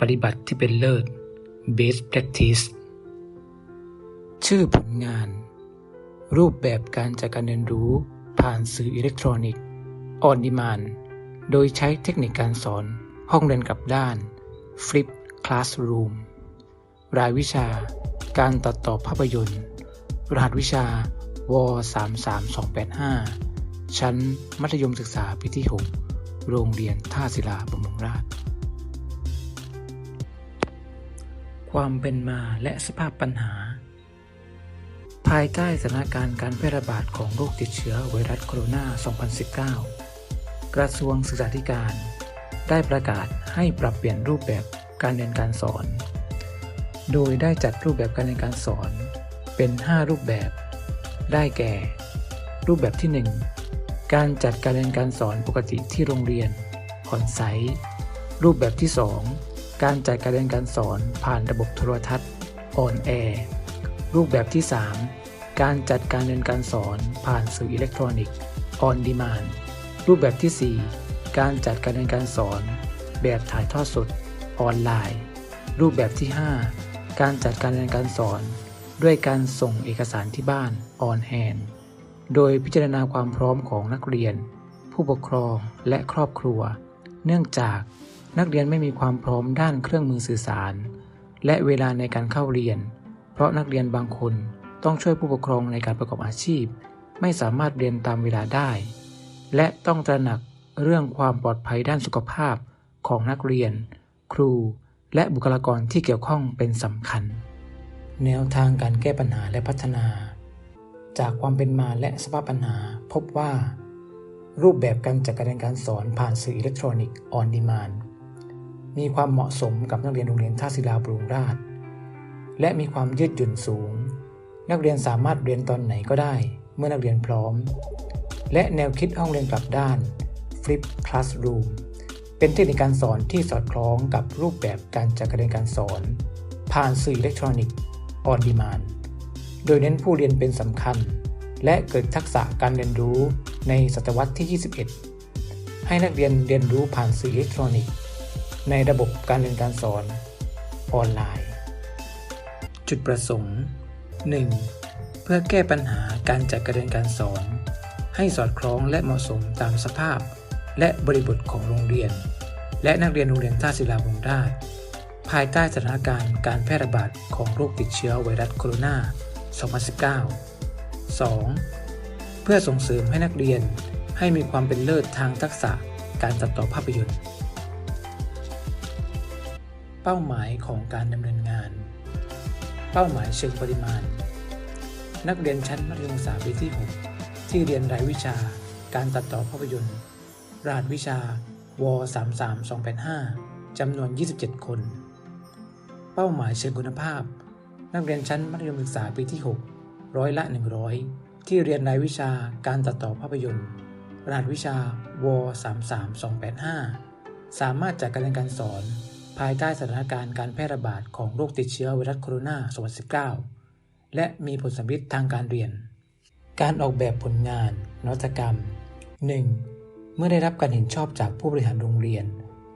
ปฏิบัติที่เป็นเลิศ Best Practice ชื่อผลงาน รูปแบบการจัดการเรียนรู้ผ่านสื่ออิเล็กทรอนิกส์ On Demand โดยใช้เทคนิคการสอนห้องเรียนกลับด้าน Flip Classroom รายวิชาการตัดต่อภาพยนตร์ รหัสวิชาว33285 ชั้นมัธยมศึกษาปีที่ 6 โรงเรียนท่าศิลาบำรุงราษ ความเป็นมาและสภาพปัญหา ภายใต้สถานการณ์การแพร่ระบาดของโรคติดเชื้อไวรัสโคโรนา 2019 กระทรวงศึกษาธิการ ได้ประกาศให้ปรับเปลี่ยนรูปแบบการเรียนการสอน โดยได้จัดรูปแบบการเรียนการสอนเป็น 5 รูปแบบ ได้แก่ รูปแบบที่ 1 การจัดการเรียนการสอนปกติที่โรงเรียนออนไซต์รูปแบบที่ 2 การจัดการเรียนการสอนผ่านระบบโทรทัศน์ออนแอร์รูปแบบที่ 3 การจัดการเรียนการสอนผ่านสื่ออิเล็กทรอนิกส์ออนดีมานรูปแบบที่ 4 การจัดการเรียนการสอน แบบถ่ายทอดสดออนไลน์ รูปแบบที่ 5 การจัดการเรียนการสอน ด้วยการส่งเอกสารที่บ้านออนแฮนโดยพิจารณาความพร้อมของนักเรียน ผู้ปกครองและครอบครัว เนื่องจาก นักเรียนไม่มีความพร้อมด้านเครื่องมือสื่อสาร และเวลาในการเข้าเรียน เพราะนักเรียนบางคนต้องช่วยผู้ปกครองในการประกอบอาชีพ ไม่สามารถเรียนตามเวลาได้ และต้องตระหนักเรื่องความปลอดภัยด้านสุขภาพของนักเรียน ครู และบุคลากรที่เกี่ยวข้องเป็นสำคัญ แนวทางการแก้ปัญหาและพัฒนา จากความเป็นมาและสภาพปัญหาพบว่า รูปแบบการจัดการเรียนการสอนผ่านสื่ออิเล็กทรอนิกส์ออนดีมาน มีความเหมาะสมกับนักเรียนโรงเรียนท่าศิลาบรุงราช และมีความยืดหยุ่นสูง นักเรียนสามารถเรียนตอนไหนก็ได้ เมื่อนักเรียนพร้อม และแนวคิดห้องเรียนกลับด้าน Flip Classroom เป็นเทคนิคการสอนที่สอดคล้องกับรูปแบบการจัดการเรียนการสอน ผ่านสื่ออิเล็กทรอนิกส์ออนดีมานโดยเน้นผู้เรียนเป็นสำคัญ และเกิดทักษะการเรียนรู้ในศตวรรษที่ 21 ให้นักเรียนเรียนรู้ผ่านสื่ออิเล็กทรอนิกส์ ในระบบการเรียนการสอนออนไลน์ จุดประสงค์ 1. เพื่อแก้ปัญหาการจัดการเรียนการสอน ให้สอดคล้องและเหมาะสมตามสภาพ และบริบทของโรงเรียน และนักเรียนโรงเรียนท่าศิลาบงราชภายใต้สถานการณ์การแพร่ระบาดของโรคติดเชื้อไวรัสโคโรนา 2019 2. เพื่อส่งเสริมให้นักเรียนให้มีความเป็นเลิศทางทักษะการตัดต่อภาพยนตร์ เป้าหมายของการดำเนินงาน เป้าหมายเชิงปริมาณ นักเรียนชั้นมัธยมศึกษาปีที่ 6 ที่เรียนรายวิชาการตัดต่อภาพยนตร์ รหัสวิชาว33285จำนวน 27 คน เป้าหมายเชิงคุณภาพ นักเรียนชั้นมัธยมศึกษาปีที่ 6 ร้อยละ 100 ที่เรียนรายวิชาการตัดต่อภาพยนตร์ รหัสวิชาว33285สามารถจัดการเรียนการสอน ภายใต้สถานการณ์การแพร่ระบาดของโรคติดเชื้อไวรัสโคโรนา2019 และมีผลสำลิดทางการเรียน การออกแบบผลงาน นวัตกรรม 1. เมื่อได้รับการเห็นชอบจากผู้บริหารโรงเรียน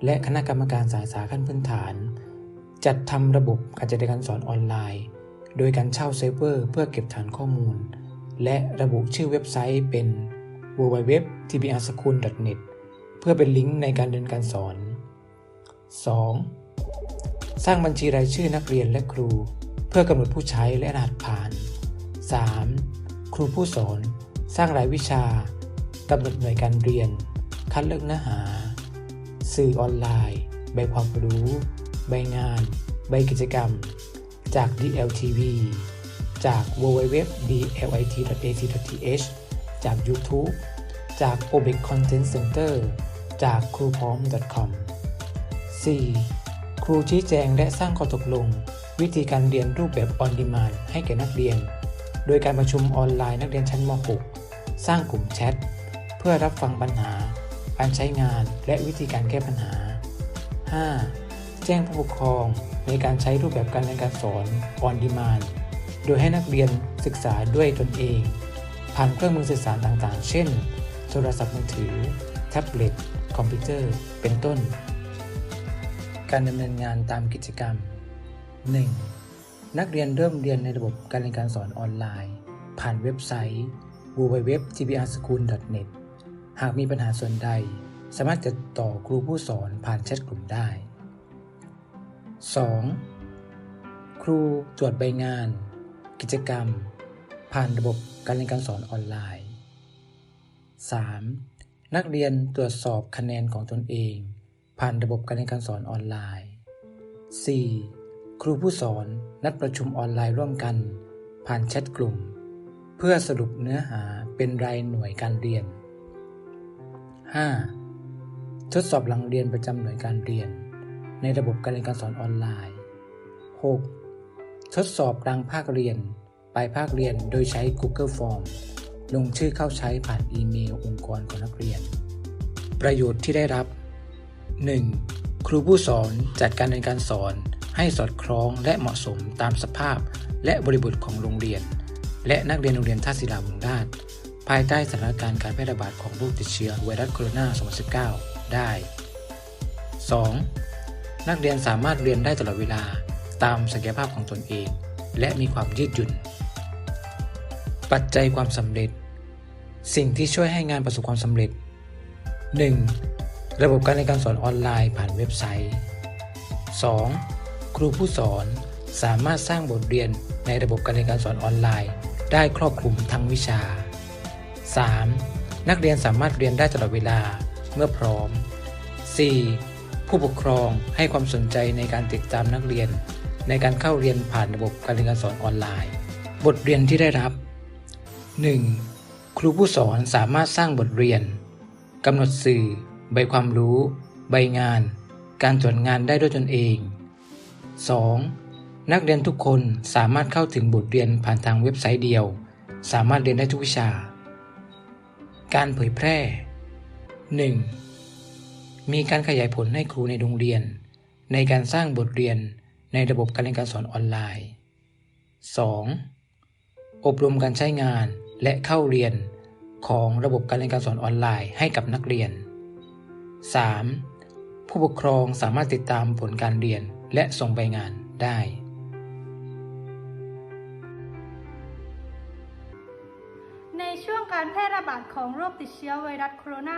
และคณะกรรมการสาขาขั้นพื้นฐาน จัดทำระบบการจัดการสอนออนไลน์ โดยการเช่าเซิร์ฟเวอร์เพื่อเก็บฐานข้อมูล และระบุชื่อเว็บไซต์เป็น www.tbrschool.net เพื่อเป็นลิงก์ในการเรียนการสอน 2. สร้างบัญชีรายชื่อนักเรียนและครู เพื่อกำหนดผู้ใช้และรหัสผ่าน 3. ครูผู้สอน สร้างรายวิชากำหนดหน่วยการเรียน คัดเลือกเนื้อหา สื่อออนไลน์ ใบความรู้ ใบงาน ใบกิจกรรม จาก DLTV จาก www.dlit.ac.th จาก YouTube จาก Obic Content Center จากครูพร้อม .com 4. ครูชี้แจงและสร้างข้อตกลง วิธีการเรียนรูปแบบออนดีมานให้แก่นักเรียน โดยการประชุมออนไลน์นักเรียนชั้นม .6 สร้างกลุ่มแชท เพื่อรับฟังปัญหา การใช้งานและวิธีการแก้ปัญหา 5. แจ้งผู้ปกครองในการใช้รูปแบบการเรียนการสอนออนดีมานโดยให้นักเรียนศึกษาด้วยตนเอง ผ่านเครื่องมือสื่อสารต่างๆ เช่น โทรศัพท์มือถือ แท็บเล็ต คอมพิวเตอร์ เป็นต้น การดำเนินงานตามกิจกรรม 1. นักเรียนเริ่มเรียนในระบบการเรียนการสอนออนไลน์ ผ่านเว็บไซต์ www.gbrschool.net หากมีปัญหาส่วนใด สามารถติดต่อครูผู้สอนผ่านแชทกลุ่มได้ 2. ครูตรวจใบงาน กิจกรรม ผ่านระบบการเรียนการสอนออนไลน์ 3. นักเรียนตรวจสอบคะแนนของตนเอง ผ่านระบบการเรียนการสอนออนไลน์ 4. ครูผู้สอนนัดประชุมออนไลน์ร่วมกัน ผ่านแชทกลุ่ม เพื่อสรุปเนื้อหาเป็นรายหน่วยการเรียน 5. ทดสอบหลังเรียนประจำหน่วยการเรียน ในระบบการเรียนการสอนออนไลน์ 6. ทดสอบกลางภาคเรียน ปลายภาคเรียนโดยใช้ Google Form ลงชื่อเข้าใช้ผ่านอีเมลองค์กรของนักเรียน ประโยชน์ที่ได้รับ 1. ครูผู้สอนจัดการเรียนการสอนให้สอดคล้องและเหมาะสมตามสภาพและบริบทของโรงเรียน และนักเรียนโรงเรียนท่าศิลาบุงราชภายใต้สถานการณ์การแพร่ระบาดของโรคติดเชื้อไวรัสโคโรนา 2019 ได้ 2. นักเรียนสามารถเรียนได้ตลอดเวลาตามศักยภาพของตนเอง และมีความยืดหยุ่น ปัจจัยความสำเร็จ สิ่งที่ช่วยให้งานประสบความสำเร็จ 1. ระบบการเรียนการสอนออนไลน์ผ่านเว็บไซต์ 2. ครูผู้สอนสามารถสร้างบทเรียนในระบบการเรียนการสอนออนไลน์ ได้ครอบคลุมทั้งวิชา 3. นักเรียนสามารถเรียนได้ตลอดเวลาเมื่อพร้อม 4. ผู้ปกครองให้ความสนใจในการติดตามนักเรียน ในการเข้าเรียนผ่านระบบการเรียนการสอนออนไลน์ บทเรียนที่ได้รับ 1. ครูผู้สอนสามารถสร้างบทเรียนกำหนดสื่อ ใบความรู้ ใบงาน การตรวจงานได้ด้วยตนเอง 2. นักเรียนทุกคนสามารถเข้าถึงบทเรียนผ่านทางเว็บไซต์เดียว สามารถเรียนได้ทุกวิชา การเผยแพร่ 1. มีการขยายผลให้ครูในโรงเรียน ในการสร้างบทเรียนในระบบการเรียนการสอนออนไลน์ 2. อบรมการใช้งานและเข้าเรียนของระบบการเรียนการสอนออนไลน์ให้กับนักเรียน 3. ผู้ปกครองสามารถติดตามผลการเรียนและส่งใบงานได้ ในช่วงการแพร่ระบาดของโรคติดเชื้อไวรัสโคโรน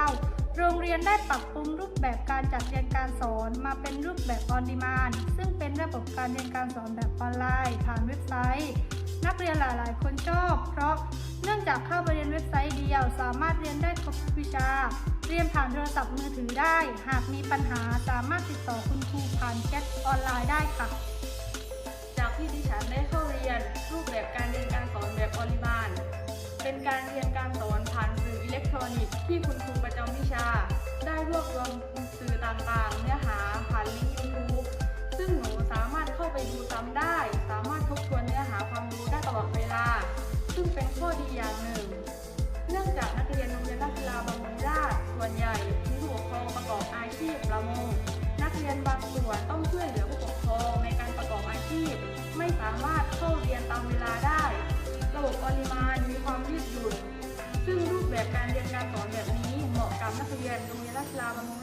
า 2019 โรงเรียนได้ปรับปรุงรูปแบบการจัดเรียนการสอนมาเป็นรูปแบบออนดีมานซึ่งเป็นระบบการเรียนการสอนแบบออนไลน์ผ่านเว็บไซต์นักเรียนหลาย ๆ คนชอบ เพราะเนื่องจากเข้าไปเรียนเว็บไซต์เดียว สามารถเรียนได้ครบทุกวิชา เรียนผ่านโทรศัพท์มือถือได้ หากมีปัญหาสามารถติดต่อคุณครูผ่านแชทออนไลน์ได้ค่ะ จากที่ดิฉันได้เข้าเรียน รูปแบบการเรียนการสอนแบบออริบานเป็นการเรียนการสอนผ่านสื่ออิเล็กทรอนิกส์ที่คุณครูประจำวิชา ได้รวบรวมสื่อต่างๆ เนื้อหาผ่านลิงก์ YouTube ซึ่งหนูสามารถเข้าไปดูซ้ำได้ สามารถทบทวนเนื้อหาความรู้ได้ตลอดเวลา ซึ่งเป็นข้อดีอย่างหนึ่ง รียนบางส่วนต้องช่วยเหลือผู้ปกครองในการประกอบอาชีพ ไม่สามารถเข้าเรียนตามเวลาได้ ระบบปริมาณมีความยืดหยุ่น ซึ่งรูปแบบการเรียนการสอนแบบนี้เหมาะกับนักเรียนโรงเรียนราชกีฬาบำรุง